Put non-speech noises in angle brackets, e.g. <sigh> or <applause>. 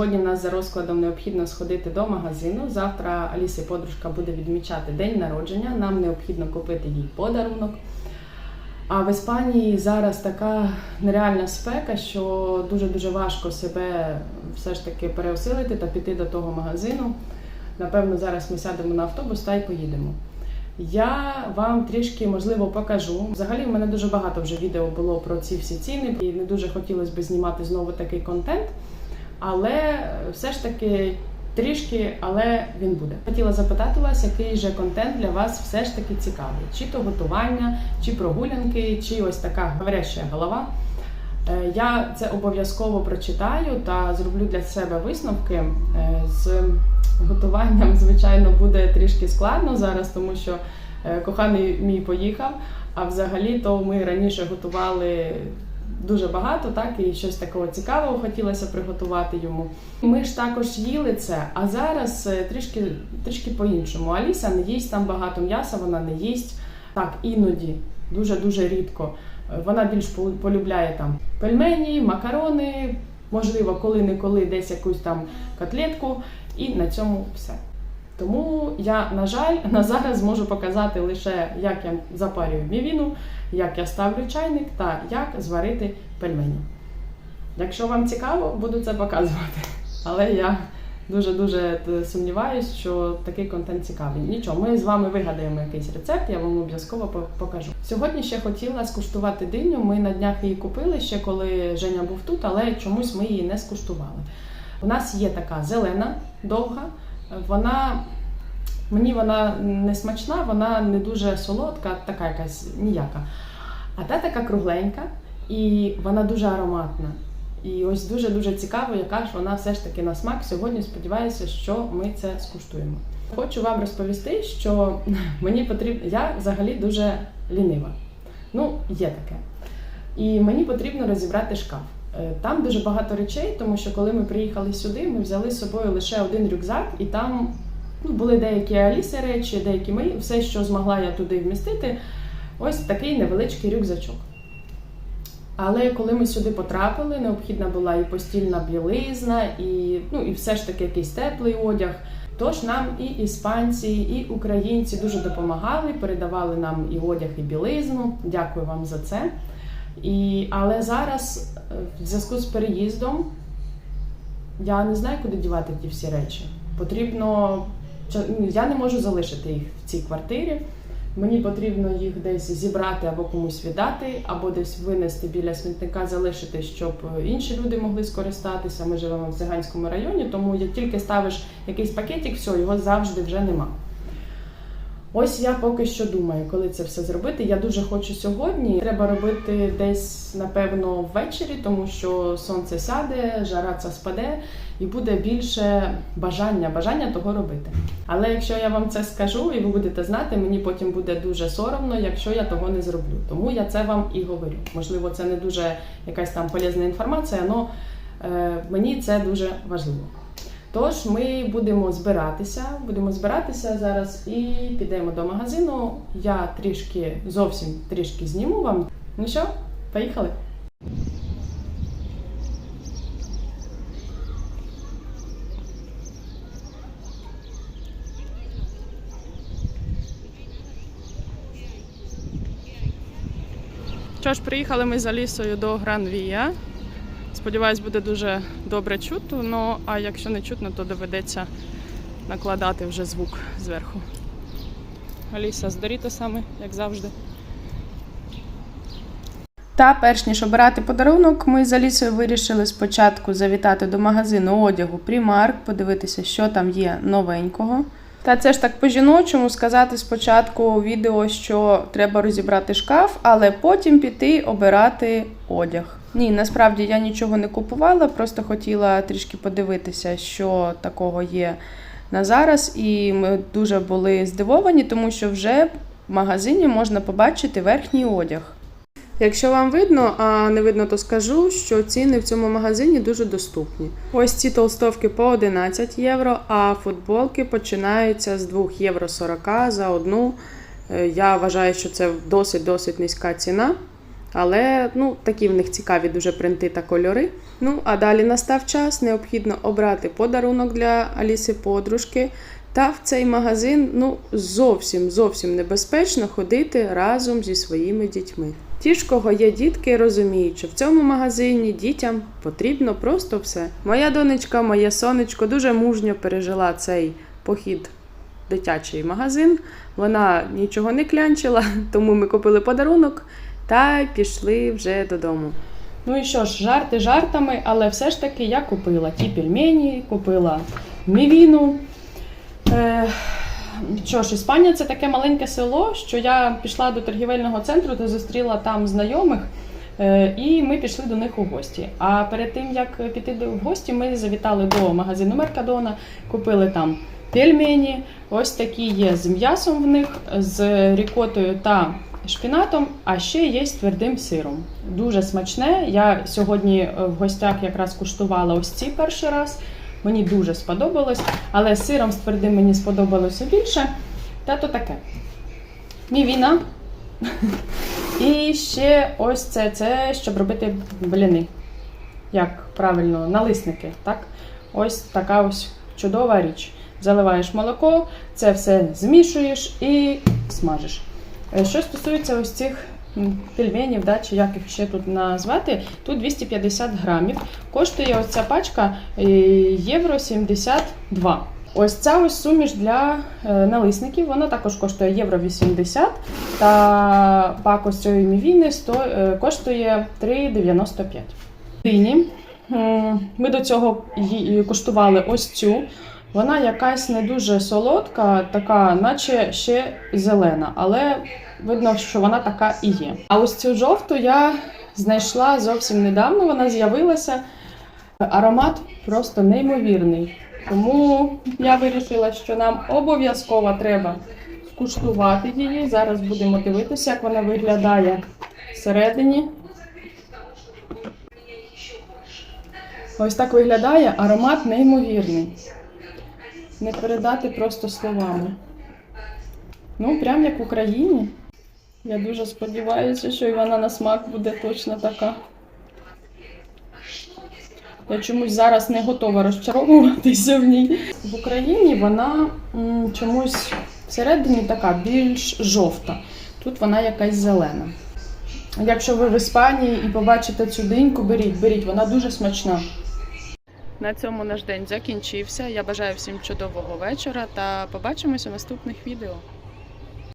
Сьогодні нас за розкладом необхідно сходити до магазину. Завтра Аліси подружка буде відмічати день народження. Нам необхідно купити їй подарунок. А в Іспанії зараз така нереальна спека, що дуже-дуже важко себе все ж таки переосилити та піти до того магазину. Напевно, зараз ми сядемо на автобус та й поїдемо. Я вам трішки можливо покажу. Взагалі, в мене дуже багато вже відео було про ці всі ціни, і не дуже хотілося б знімати знову такий контент. Але все ж таки трішки, але він буде. Хотіла запитати вас, який же контент для вас все ж таки цікавий: чи то готування, чи прогулянки, чи ось така говоряща голова. Е, Я це обов'язково прочитаю та зроблю для себе висновки. Е, З готуванням, звичайно, буде трішки складно зараз, тому що е, коханий мій поїхав. А взагалі, то ми раніше готували дуже багато, так і щось такого цікавого хотілося приготувати йому. Ми ж також їли це, а зараз е, трішки, трішки по-іншому. Аліса не їсть там багато м'яса, вона не їсть так іноді, дуже дуже рідко. Е, Вона більш полюбляє там пельмені, макарони, можливо, коли-неколи десь якусь там котлетку, і на цьому все. Тому я, на жаль, <laughs> на зараз можу показати лише, як я запарюю мівіну, як я ставлю чайник та як зварити пельмені. Якщо вам цікаво, буду це показувати. <laughs> Але я дуже-дуже сумніваюся, що такий контент цікавий. Нічого, ми з вами вигадаємо якийсь рецепт, я вам обов'язково покажу. Сьогодні ще хотіла скуштувати диню. Ми на днях її купили ще коли Женя був тут, але чомусь ми її не скуштували. У нас є така зелена, довга. Вона мені вона не смачна, вона не дуже солодка, така якась ніяка. А та така кругленька, і вона дуже ароматна. І ось дуже-дуже цікаво, яка ж вона все ж таки на смак. Сьогодні сподіваюся, що ми це скуштуємо. Хочу вам розповісти, що <laughs> мені потрібно. Я взагалі дуже лінива. Ну, є таке. І мені потрібно розібрати шкаф. Е, Там дуже багато речей, тому що коли ми приїхали сюди, ми взяли з собою лише один рюкзак, і там ну, були деякі Аліси речі, деякі мої, все, що змогла я туди вмістити, ось такий невеличкий рюкзачок. Але коли ми сюди потрапили, необхідна була і постільна білизна, і, ну, і все ж таки якийсь теплий одяг. Тож нам і іспанці, і українці дуже допомагали, передавали нам і одяг, і білизну. Дякую вам за це. І, але зараз, е, в зв'язку з переїздом, я не знаю, куди дівати ті всі речі. Потрібно. ну, Я не можу залишити їх в цій квартирі. Мені потрібно їх десь зібрати або комусь віддати, або десь винести біля смітника, залишити, щоб е, інші люди могли скористатися. Ми живемо в циганському районі, тому як тільки ставиш якийсь пакетик, все, його завжди вже нема. Ось я поки що думаю, коли це все зробити. Я дуже хочу сьогодні. Треба робити десь, напевно, ввечері, тому що сонце сяде, жара ця спаде, і буде більше бажання, бажання того робити. Але якщо я вам це скажу, і ви будете знати, мені потім буде дуже соромно, якщо я того не зроблю. Тому я це вам і говорю. Можливо, це не дуже якась там полезна інформація, але мені це дуже важливо. Тож ми будемо збиратися, будемо збиратися зараз і підемо до магазину. Я трішки зовсім трішки зніму вам. Ну що, поїхали? Що ж, приїхали ми з Алісою до Гранвія. Сподіваюсь, буде дуже добре чутно, ну а якщо не чутно, то доведеться накладати вже звук зверху. Аліса з Дорітосами, як завжди. Та перш ніж обирати подарунок, ми з Алісою вирішили спочатку завітати до магазину одягу Primark, подивитися, що там є новенького. Та це ж так по-жіночому сказати спочатку відео, що треба розібрати шкаф, але потім піти обирати одяг. Ні, насправді я нічого не купувала, просто хотіла трішки подивитися, що такого є на зараз. І ми дуже були здивовані, тому що вже в магазині можна побачити верхній одяг. Якщо вам видно, а не видно, то скажу, що ціни в цьому магазині дуже доступні. Ось ці толстовки по 11 євро, а футболки починаються з 2 євро 40 за одну. Е, Я вважаю, що це досить-досить низька ціна. Але ну, такі в них цікаві дуже принти та кольори. Ну, а далі настав час, необхідно обрати подарунок для Аліси подружки. Та в цей магазин ну, зовсім зовсім небезпечно ходити разом зі своїми дітьми. Ті ж, кого є дітки, розуміють, що в цьому магазині дітям потрібно просто все. Моя донечка, моє сонечко дуже мужньо пережила цей похід в дитячий магазин. Вона нічого не клянчила, <laughs> тому ми купили подарунок та пішли вже додому. Ну і що ж, жарти жартами, але все ж таки я купила ті пельмені, купила мівіну. Е, що ж, Іспанія це таке маленьке село, що я пішла до торгівельного центру та зустріла там знайомих, е, і ми пішли до них у гості. А перед тим як піти в гості, ми завітали до магазину Меркадона, купили там пельмені. Ось такі є з м'ясом в них, з рікотою та шпінатом, а ще є з твердим сиром. Дуже смачне. Я сьогодні е, в гостях якраз куштувала ось ці перший раз. Мені дуже сподобалось, але з сиром з твердим мені сподобалося більше. Та то таке. Мівіна. <laughs> І ще ось це, це щоб робити бліни. Як правильно, налисники. Так? Ось така ось чудова річ. Заливаєш молоко, це все змішуєш і смажиш. Е, Що стосується ось цих пельменів, да, чи як їх ще тут назвати, тут 250 грамів. Коштує ось ця пачка е, євро 72. Ось ця ось суміш для е, налисників, вона також коштує євро 80, та пак ось цієї мівіни коштує 3,95. Дині. Ми до цього куштували ось цю. Вона якась не дуже солодка, така, наче ще зелена, але видно, що вона така і є. А ось цю жовту я знайшла зовсім недавно, вона з'явилася. Аромат просто неймовірний. Тому я вирішила, що нам обов'язково треба скуштувати її. Зараз будемо дивитися, як вона виглядає всередині. Ось так виглядає аромат неймовірний. Не передати просто словами. Ну, прям як в Україні. Я дуже сподіваюся, що і вона на смак буде точно така. Я чомусь зараз не готова розчаровуватися в ній. В Україні вона м, чомусь всередині така більш жовта. Тут вона якась зелена. Якщо ви в Іспанії і побачите цю диньку, беріть, беріть, вона дуже смачна. На цьому наш день закінчився. Я бажаю всім чудового вечора та побачимось у наступних відео.